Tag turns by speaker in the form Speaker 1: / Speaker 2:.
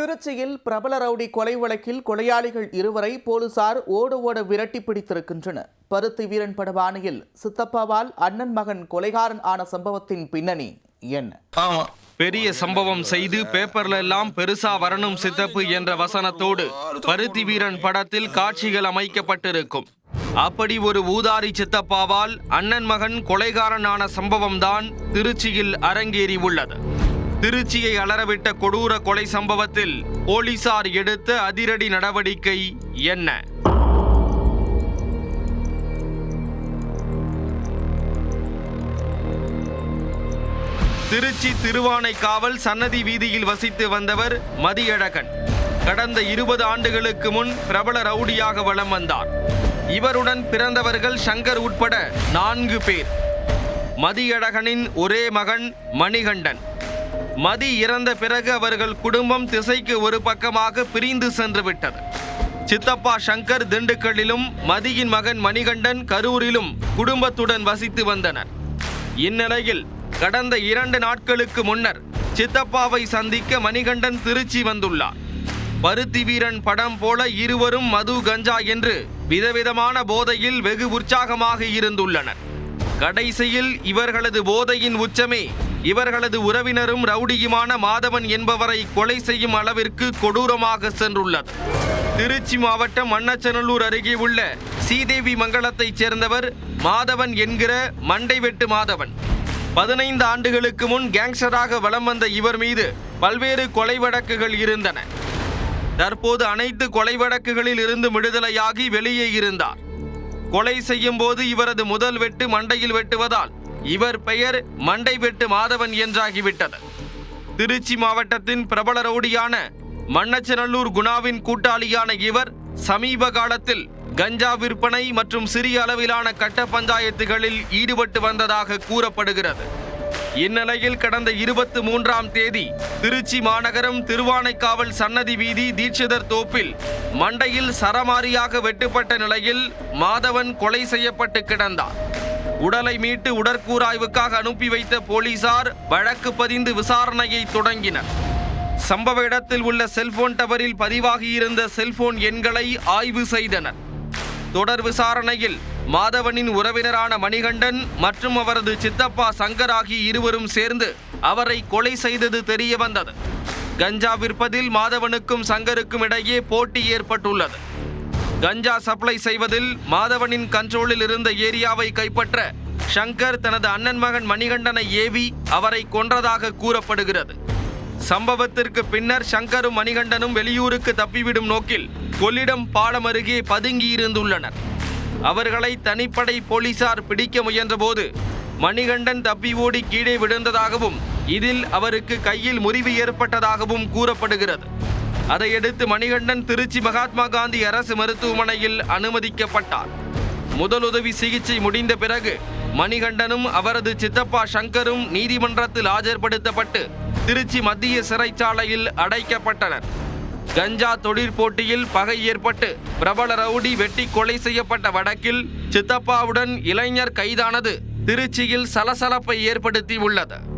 Speaker 1: திருச்சியில் பிரபல ரவுடி கொலை வழக்கில் கொலையாளிகள் இருவரை போலீசார் ஓட ஓட விரட்டி பிடித்திருக்கின்றனர். பருத்தி வீரன் படபாணியில் சித்தப்பாவால் அண்ணன் மகன் கொலைகாரன் ஆன சம்பவத்தின் பின்னணி என்ன?
Speaker 2: ஆமா.
Speaker 3: பெரிய சம்பவம் செய்து பேப்பர்ல எல்லாம் பெருசா வரணும் சித்தப்பு என்ற வசனத்தோடு பருத்தி வீரன் படத்தில் காட்சிகள் அமைக்கப்பட்டிருக்கும். அப்படி ஒரு ஊதாரி சித்தப்பாவால் அண்ணன் மகன் கொலைகாரனான சம்பவம்தான் திருச்சியில் அரங்கேறி உள்ளது. திருச்சியை அலறவிட்ட கொடூர கொலை சம்பவத்தில் போலீசார் எடுத்த அதிரடி நடவடிக்கை என்ன? திருச்சி திருவானைக்காவல் சன்னதி வீதியில் வசித்து வந்தவர் மதியழகன். கடந்த இருபது ஆண்டுகளுக்கு முன் பிரபல ரவுடியாக வலம் வந்தார். இவருடன் பிறந்தவர்கள் சங்கர் உட்பட நான்கு பேர். மதியழகனின் ஒரே மகன் மணிகண்டன். மதி இறந்த பிறகு அவர்கள் குடும்பம் திசைக்கு ஒரு பக்கமாக பிரிந்து சென்று விட்டது. சித்தப்பா சங்கர் திண்டுக்கல்லிலும் மதியின் மகன் மணிகண்டன் கரூரிலும் குடும்பத்துடன் வசித்து வந்தனர். இந்நிலையில் கடந்த இரண்டு நாட்களுக்கு முன்னர் சித்தப்பாவை சந்திக்க மணிகண்டன் திருச்சி வந்துள்ளார். பருத்தி வீரன் படம் போல இருவரும் மது கஞ்சா என்று விதவிதமான போதையில் வெகு உற்சாகமாக இருந்துள்ளனர். கடைசியில் இவர்களது போதையின் உச்சமே. இவர்களது உறவினரும் ரவுடியுமான மாதவன் என்பவரை கொலை செய்யும் அளவிற்கு கொடூரமாக சென்றுள்ளது திருச்சி மாவட்டம் மண்ணச்சநல்லூர் அருகே உள்ள சீதேவி மங்கலத்தைச் சேர்ந்தவர் மாதவன் என்கிற மண்டைவெட்டு மாதவன். பதினைந்து ஆண்டுகளுக்கு முன் கேங்ஸ்டராக வலம் வந்த இவர் மீது பல்வேறு கொலை வழக்குகள் இருந்தன. தற்போது அனைத்து கொலை வழக்குகளில் இருந்து விடுதலையாகி வெளியே இருந்தார். கொலை செய்யும் போது இவரது முதல் வெட்டு மண்டையில் வெட்டுவதால் இவர் பெயர் மண்டை வெட்டு மாதவன் என்றாகிவிட்டது. திருச்சி மாவட்டத்தின் பிரபல ரவுடியான மண்ணச்சநல்லூர் குணாவின் கூட்டாளியான இவர் சமீப காலத்தில் கஞ்சா விற்பனை மற்றும் சிறிய அளவிலான கட்ட பஞ்சாயத்துகளில் ஈடுபட்டு வந்ததாக கூறப்படுகிறது. இந்நிலையில் கடந்த இருபத்தி மூன்றாம் தேதி திருச்சி மாநகரம் திருவானைக்காவல் சன்னதி வீதி தீட்சிதர் தோப்பில் மண்டையில் சரமாரியாக வெட்டுப்பட்ட நிலையில் மாதவன் கொலை செய்யப்பட்டு கிடந்தார். உடலை மீட்டு உடற்கூராய்வுக்காக அனுப்பி வைத்த போலீசார் வழக்கு பதிந்து விசாரணையை தொடங்கினர். சம்பவ இடத்தில் உள்ள செல்போன் டவரில் பதிவாகியிருந்த செல்போன் எண்களை ஆய்வு செய்தனர். தொடர் விசாரணையில் மாதவனின் உறவினரான மணிகண்டன் மற்றும் அவரது சித்தப்பா சங்கர் ஆகிய இருவரும் சேர்ந்து அவரை கொலை செய்தது தெரிய வந்தது. கஞ்சா விற்பதில் மாதவனுக்கும் சங்கருக்கும் இடையே போட்டி ஏற்பட்டுள்ளது. கஞ்சா சப்ளை செய்வதில் மாதவனின் கண்ட்ரோலில் இருந்த ஏரியாவை கைப்பற்ற ஷங்கர் தனது அண்ணன் மகன் மணிகண்டனை ஏவி அவரை கொன்றதாக கூறப்படுகிறது. சம்பவத்திற்கு பின்னர் ஷங்கரும் மணிகண்டனும் வெளியூருக்கு தப்பிவிடும் நோக்கில் கொள்ளிடம் பாலம் அருகே பதுங்கியிருந்துள்ளனர். அவர்களை தனிப்படை போலீசார் பிடிக்க முயன்றபோது மணிகண்டன் தப்பி ஓடி கீழே விழுந்ததாகவும் இதில் அவருக்கு கையில் முறிவு ஏற்பட்டதாகவும் கூறப்படுகிறது. அதையடுத்து மணிகண்டன் திருச்சி மகாத்மா காந்தி அரசு மருத்துவமனையில் அனுமதிக்கப்பட்டார். முதலுதவி சிகிச்சை முடிந்த பிறகு மணிகண்டனும் அவரது சித்தப்பா சங்கரும் நீதிமன்றத்தில் ஆஜர்படுத்தப்பட்டு திருச்சி மத்திய சிறைச்சாலையில் அடைக்கப்பட்டனர். கஞ்சா தொழிற்போட்டியில் பகை ஏற்பட்டு பிரபல ரவுடி வெட்டி கொலை செய்யப்பட்ட வழக்கில் சித்தப்பாவுடன் இளைஞர் கைதானது. திருச்சியில் சலசலப்பை ஏற்படுத்தி உள்ளது.